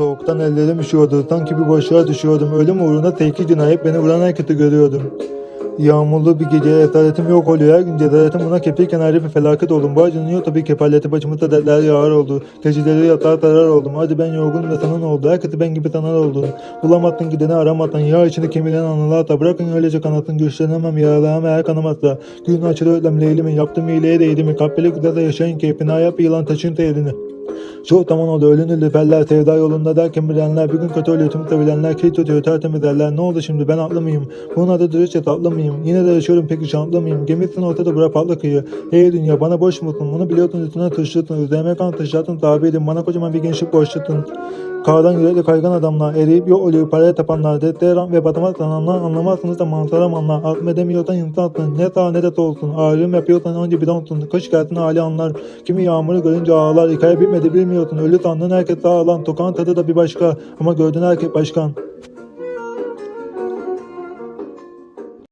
Soğuktan ellerim üşüyordu. Sanki bir boşluğa düşüyordum. Ölüm uğruna teki cinayet beni vuran herkesi görüyordum. Yağmurlu bir gece esaretim yok oluyor. Her gün cesaretim buna kefilken ayrı bir felaket oldum. Bu acınıyor tabii kefaleti başımızda dertler yağar oldu. Geceleri yatağa tarar oldum. Hadi ben yorgun ve sana ne oldu? Herkesi ben gibi sanar oldun. Bulamadın gideni aramadın. Yağ içinde kemiren anılar da bırakın öylece kanatın güçlenemem yaralamam eğer kanamazsa. Gün açılı ödem leylimi yaptım iyiliğe değdi mi? Kalpleri güzel yaşayın keyfine yap yılan taşın terini. Çok zaman oldu ölünü lüferler sevda yolunda derken bilenler bir gün kötü ölüyor tüm bilenler ki tutuyor tertemiz derler. Ne oldu şimdi ben atlı mıyım? Bunun adı dürüstçe tatlı mıyım? Yine de yaşıyorum peki şantlı mıyım? Gemisin ortada bırak patlı kıyı. Hey dünya bana boş musun? Bunu biliyorsun üstüne taşıttın. Üzerime kan taşıttın tabi edin. Bana kocaman bir gençlik borçlusun Kardan yürekli kaygan adamlar, eriyip yok oluyor paraya tapanlar, detleran ve batama sananlar anlamazsınız da manzaramanlar, atmedemiyorsan insan atın, ne sağ ne de solsun, ağrım yapıyorsan önce bir donsun, kış gelsin hali anlar, kimi yağmuru görünce ağlar, hikaye bitmedi bilmiyorsun, ölü sandın herkes sağ alan, tokan tadı da bir başka, ama gördün herkes başkan.